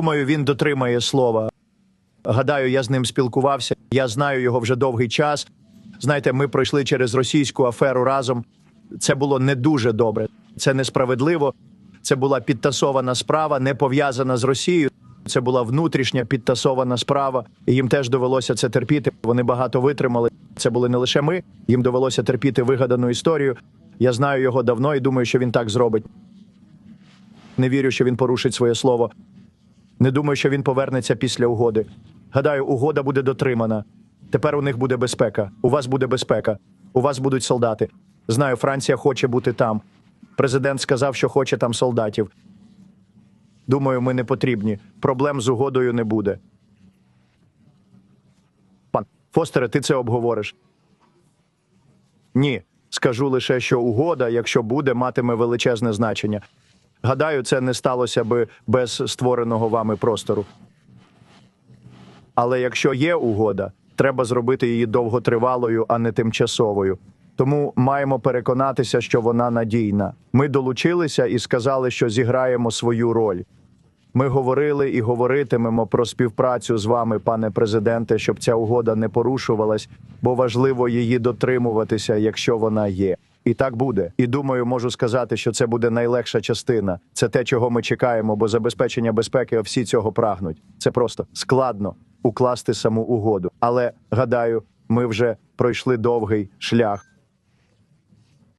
Думаю, він дотримає слова. Гадаю, я з ним спілкувався. Я знаю його вже довгий час. Знаєте, ми пройшли через російську аферу разом. Це було не дуже добре. Це несправедливо. Це була підтасована справа, не пов'язана з Росією. Це була внутрішня підтасована справа, і їм теж довелося це терпіти. Вони багато витримали. Це були не лише ми. Їм довелося терпіти вигадану історію. Я знаю його давно і думаю, що він так зробить. Не вірю, що він порушить своє слово. Не думаю, що він повернеться після угоди. Гадаю, угода буде дотримана. Тепер у них буде безпека. У вас буде безпека. У вас будуть солдати. Знаю, Франція хоче бути там. Президент сказав, що хоче там солдатів. Думаю, ми не потрібні. Проблем з угодою не буде. Пан Фостере, ти це обговориш? Ні. Скажу лише, що угода, якщо буде, матиме величезне значення. Гадаю, це не сталося би без створеного вами простору. Але якщо є угода, треба зробити її довготривалою, а не тимчасовою. Тому маємо переконатися, що вона надійна. Ми долучилися і сказали, що зіграємо свою роль. Ми говорили і говоритимемо про співпрацю з вами, пане президенте, щоб ця угода не порушувалась, бо важливо її дотримуватися, якщо вона є. І так буде. І думаю, можу сказати, що це буде найлегша частина. Це те, чого ми чекаємо, бо забезпечення безпеки всі цього прагнуть. Це просто складно укласти саму угоду. Але гадаю, ми вже пройшли довгий шлях.